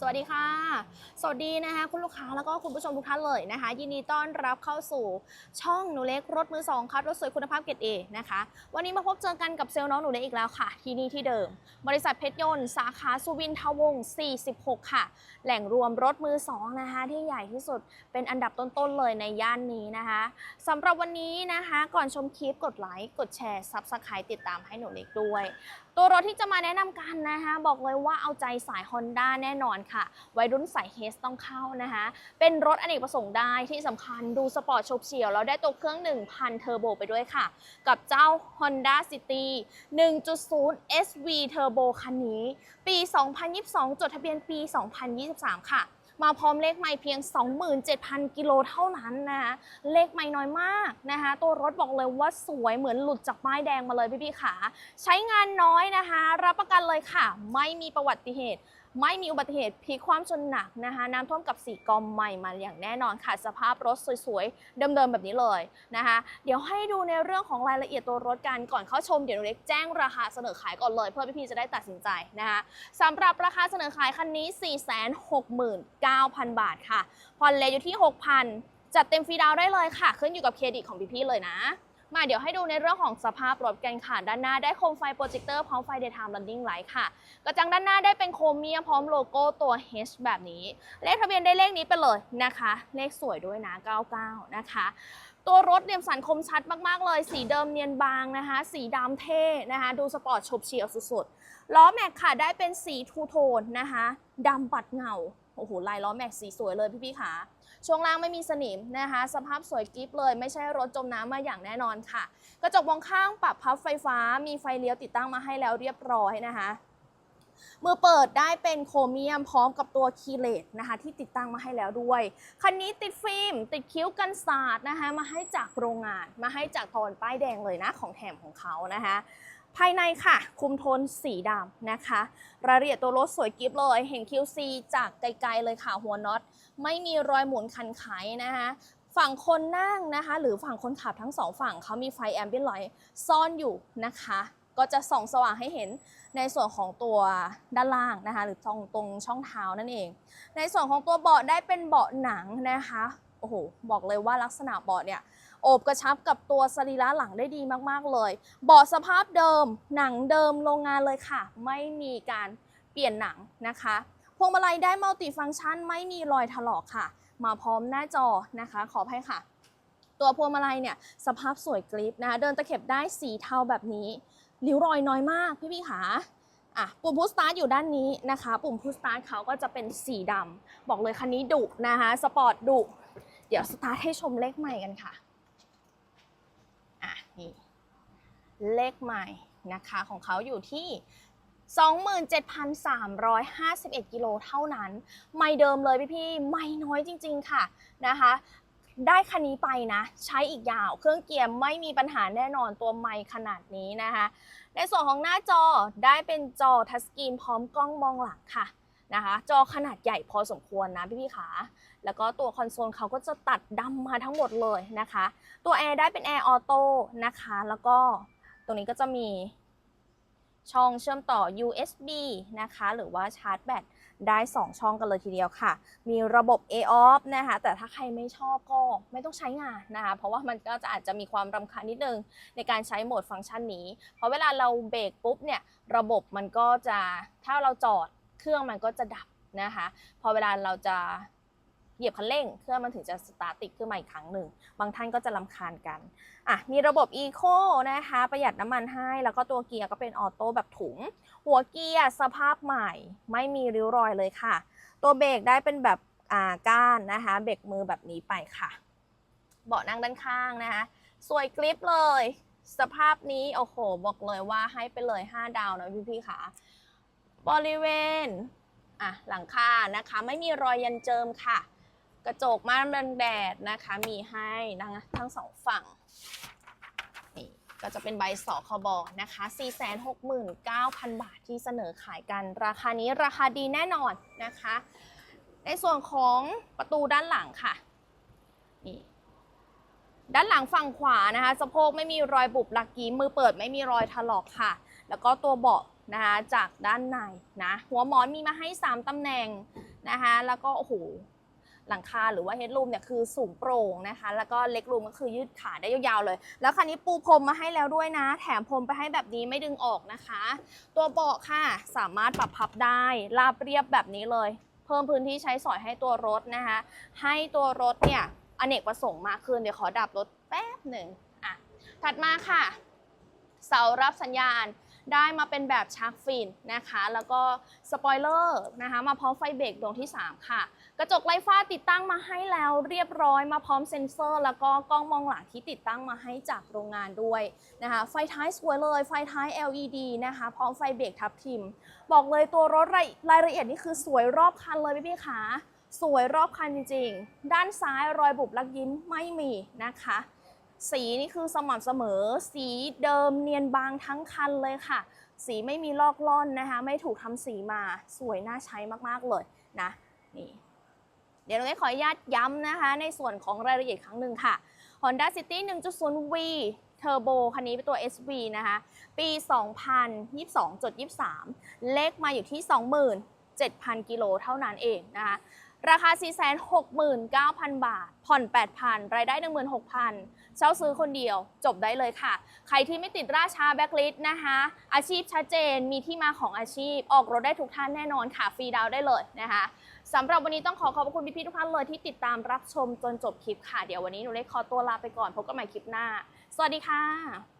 สวัสดีค่ะ สวัสดีนะคะคุณลูกค้าแล้วก็คุณผู้ชมทุกท่านเลยนะคะ ยินดีต้อนรับเข้าสู่ช่องหนูเล็กรถมือสองคัดรถสวยคุณภาพเกรดเอนะคะ วันนี้มาพบเจอกันกับเซลล์น้องหนูเล็กอีกแล้วค่ะ ที่นี่ที่เดิม บริษัทเพชรยนต์สาขาสุวินทวงศ์46 ค่ะ แหล่งรวมรถมือสองนะคะที่ใหญ่ที่สุดเป็นอันดับต้นๆเลยในย่านนี้นะคะสำหรับวันนี้นะคะก่อนชมคลิปกดไลค์กดแชร์ซับสไครต์ติดตามให้หนูเล็กด้วย ตัวรถที่จะมาแนะนำกันนะคะบอกเลยว่าเอาใจสาย Honda แน่นอนค่ะ วัยรุ่นสายเฮสต้องเข้านะคะ เป็นรถอเนกประสงค์ได้ที่สำคัญดูสปอร์ตโฉบเฉียวแล้วได้ตัวเครื่อง 1,000 เทอร์โบไปด้วยค่ะ กับเจ้า Honda City 1.0 SV Turbo คันนี้ ปี 2022 จดทะเบียนปี 2023 ค่ะมาพร้อมเลขไม่เพียง 27,000 กิโลเท่านั้นนะคะเลขไม่น้อยมากนะคะตัวรถบอกเลยว่าสวยเหมือนหลุดจากป้ายแดงมาเลยพี่ๆขาใช้งานน้อยนะคะ รับประกันเลยค่ะ ไม่มีประวัติเหตุ ไม่มีอุบัติเหตุพลิกความชนหนักนะคะน้ำท่วมกับสีกอมใหม่มาอย่างแน่นอนค่ะ สภาพรถสวยๆ เดิมๆ แบบนี้เลยนะคะ เดี๋ยวให้ดูในเรื่องของรายละเอียดตัวรถกันก่อนเข้าชมเดี๋ยวเล็กแจ้งราคาเสนอขายก่อนเลย เพื่อพี่ๆจะได้ตัดสินใจนะคะสำหรับราคาเสนอขายคันนี้ 469,000 บาทค่ะผ่อนเลยอยู่ที่ 6,000จัดเต็มฟรีดาวได้เลยค่ะ ขึ้นอยู่กับเครดิตของพี่ๆเลยนะ มาเดี๋ยวให้ดูในเรื่องของสภาพรถกันค่ะ ด้านหน้าได้โคมไฟโปรเจคเตอร์พร้อมไฟ daytime running light ค่ะ กระจังด้านหน้าได้เป็นโครเมียมพร้อมโลโก้ตัว H แบบนี้ เลขทะเบียนได้เลขนี้ไปเลยนะคะ เลขสวยด้วยนะ 99 นะคะ ตัวรถเรียมสันคมชัดมากๆเลย สีเดิมเนียนบางนะคะ สีดำเท่นะคะ ดูสปอร์ตฉบเฉี่ยวสุดๆ ล้อแม็กค่ะได้เป็นสีทูโทนนะคะดำปัดเงา โอ้โหลายล้อแม็กสีสวยเลยพี่ๆค่ะ ช่วงล่างไม่มีสนิมนะคะ สภาพสวยกริฟเลย ไม่ใช่รถจมน้ำมาอย่างแน่นอนค่ะ กระจกมองข้างปรับพับไฟฟ้า มีไฟเลี้ยวติดตั้งมาให้แล้วเรียบร้อยนะคะมือเปิดได้เป็นโครเมียมพร้อมกับตัวคีย์เลสนะคะ ที่ติดตั้งมาให้แล้วด้วย คันนี้ติดฟิล์ม ติดคิ้วกันสาดนะคะ มาให้จากโรงงานมาให้จากทอนป้ายแดงเลยนะของแถมของเขานะคะ ภายในค่ะ คุมโทนสีดำนะคะ รายละเอียดตัวรถสวยกิฟเลย เห็น QC จากไกลๆเลยค่ะ หัวน็อต ไม่มีรอยหมุนคันไขนะคะฝั่งคนนั่งนะคะ หรือฝั่งคนขับทั้งสองฝั่งเขามีไฟแอมเบียนไลท์ซ่อนอยู่นะคะ ก็จะส่องสว่างให้เห็นในส่วนของตัวด้านล่างนะคะ หรือตรงตรงช่องเท้านั่นเอง ในส่วนของตัวเบาะได้เป็นเบาะหนังนะคะ โอ้โห บอกเลยว่าลักษณะเบาะเนี่ยโอบกระชับกับตัวสรีระหลังได้ดีมากๆเลย เบาะสภาพเดิม หนังเดิมโรงงานเลยค่ะ ไม่มีการเปลี่ยนหนังนะคะ พวงมาลัยได้มัลติฟังก์ชัน ไม่มีรอยถลอกค่ะ มาพร้อมหน้าจอนะคะ ขออภัยค่ะ ตัวพวงมาลัยเนี่ยสภาพสวยกริปนะคะ เดินตะเข็บได้สีเทาแบบนี้ริ้วรอยน้อยมากพี่พี่ขาอะปุ่มพุชสตาร์ทอยู่ด้านนี้นะคะ ปุ่มพุชสตาร์ทเขาก็จะเป็นสีดำบอกเลยคันนี้ดุนะคะ สปอร์ตดุ เดี๋ยวสตาร์ทให้ชมเลขใหม่กันค่ะ อะนี่เลขใหม่นะคะของเขาอยู่ที่ 27,351 กิโลเท่านั้น ไม่เดิมเลยพี่พี่ๆ ไม่น้อยจริงๆค่ะนะคะได้คันนี้ไปนะ ใช้อีกยาว เครื่องเกียร์ไม่มีปัญหาแน่นอนตัวไมค์ขนาดนี้นะคะ ในส่วนของหน้าจอได้เป็นจอทัชสกรีนพร้อมกล้องมองหลังค่ะนะคะ จอขนาดใหญ่พอสมควรนะพี่พี่ขา แล้วก็ตัวคอนโซลเขาก็จะตัดดำมาทั้งหมดเลยนะคะ ตัวแอร์ได้เป็นแอร์ออโต้นะคะ แล้วก็ตรงนี้ก็จะมีช่องเชื่อมต่อ USB นะคะ หรือว่าชาร์จแบตได้ 2 ช่องกันเลยทีเดียวค่ะ มีระบบ A-off นะคะ แต่ถ้าใครไม่ชอบก็ไม่ต้องใช้งานนะคะ เพราะว่ามันก็จะอาจจะมีความรำคาญนิดนึงในการใช้โหมดฟังก์ชันนี้ เพราะเวลาเราเบรกปุ๊บเนี่ย ระบบมันก็จะ ถ้าเราจอดเครื่องมันก็จะดับนะคะ พอเวลาเราจะ เหยียบคันเร่ง เครื่องมันถึงจะสตาร์ทติดขึ้นมาอีกครั้งหนึ่ง บางท่านก็จะลำคาญกันอะมีระบบ Eco นะคะ ประหยัดน้ำมันให้ แล้วก็ตัวเกียร์ก็เป็นออโต้แบบถุง หัวเกียร์สภาพใหม่ ไม่มีริ้วรอยเลยค่ะ ตัวเบรกได้เป็นแบบอ่าก้านนะคะ เบรกมือแบบนี้ไปค่ะ เบาะนั่งด้านข้างนะคะ สวยกริปเลย สภาพนี้โอ้โห บอกเลยว่าให้ไปเลย 5 ดาวนะพี่ๆค่ะ บริเวณอะหลังคานะคะ ไม่มีรอยยันเจิมค่ะ กระจกม่านบังแดดนะคะ มีให้นะทั้งสองฝั่งนี่ก็จะเป็นใบสคบนะคะ 469,000 บาทที่เสนอขายกัน ราคานี้ราคาดีแน่นอนนะคะ ในส่วนของประตูด้านหลังค่ะนี่ด้านหลังฝั่งขวานะคะสะโพกไม่มีรอยบุบลักกี้มือเปิดไม่มีรอยถลอกค่ะ แล้วก็ตัวเบาะนะคะจากด้านในนะหัวหมอนมีมาให้ 3 ตำแหน่งนะคะแล้วก็โอ้โห หลังคาหรือว่าเฮดรูมเนี่ยคือสูงโปร่งนะคะ แล้วก็เล็กรูมก็คือยืดขาได้ยาวๆเลย แล้วคันนี้ปูพรมมาให้แล้วด้วยนะ แถมพรมไปให้แบบนี้ไม่ดึงออกนะคะ ตัวเบาะค่ะสามารถปรับพับได้ราบเรียบแบบนี้เลย เพิ่มพื้นที่ใช้สอยให้ตัวรถนะคะ ให้ตัวรถเนี่ยอเนกประสงค์มากขึ้นเดี๋ยวขอดับรถแป๊บหนึ่งอะถัดมาค่ะ เสารับสัญญาณ ได้มาเป็นแบบชาร์กฟินนะคะ แล้วก็สปอยเลอร์นะคะมาพร้อมไฟเบรกดวงที่ 3 ค่ะ กระจกไร้ฟ้าติดตั้งมาให้แล้วเรียบร้อยมาพร้อมเซ็นเซอร์ แล้วก็กล้องมองหลังที่ติดตั้งมาให้จากโรงงานด้วยนะคะไฟท้ายสวยเลย ไฟท้าย LED นะคะพร้อมไฟเบรกทับทิม บอกเลยตัวรถรายรายละเอียดนี่คือสวยรอบคันเลยพี่พี่ๆคะสวยรอบคันจริงๆ ด้านซ้ายรอยบุบลักยิ้มไม่มีนะคะ สีนี่คือสม่ำเสมอ สีเดิมเนียนบางทั้งคันเลยค่ะ สีไม่มีลอกล่อนนะคะ ไม่ถูกทำสีมาสวยน่าใช้มากๆเลยนะนี่เดี๋ยวเราขออนุญาตย้ำนะคะ ในส่วนของรายละเอียดครั้งหนึ่งค่ะ Honda City 1.0 V Turbo คันนี้เป็นตัว SV นะคะ ปี 2022.23 เลขมาอยู่ที่ 27,000 กิโลเท่านั้นเองนะคะ ราคา 469,000 บาท ผ่อน 8,000 รายได้ 16,000 เช่าซื้อคนเดียว จบได้เลยค่ะ ใครที่ไม่ติดราชาแบ็กลิสนะคะ อาชีพชัดเจน มีที่มาของอาชีพ ออกรถได้ทุกท่านแน่นอนค่ะ ฟรีดาวน์ได้เลยนะคะสำหรับวันนี้ต้องขอขอบคุณพี่ๆทุกท่านเลยที่ติดตามรับชมจนจบคลิปค่ะ เดี๋ยววันนี้หนูเล็กขอตัวลาไปก่อน พบกันใหม่คลิปหน้า สวัสดีค่ะ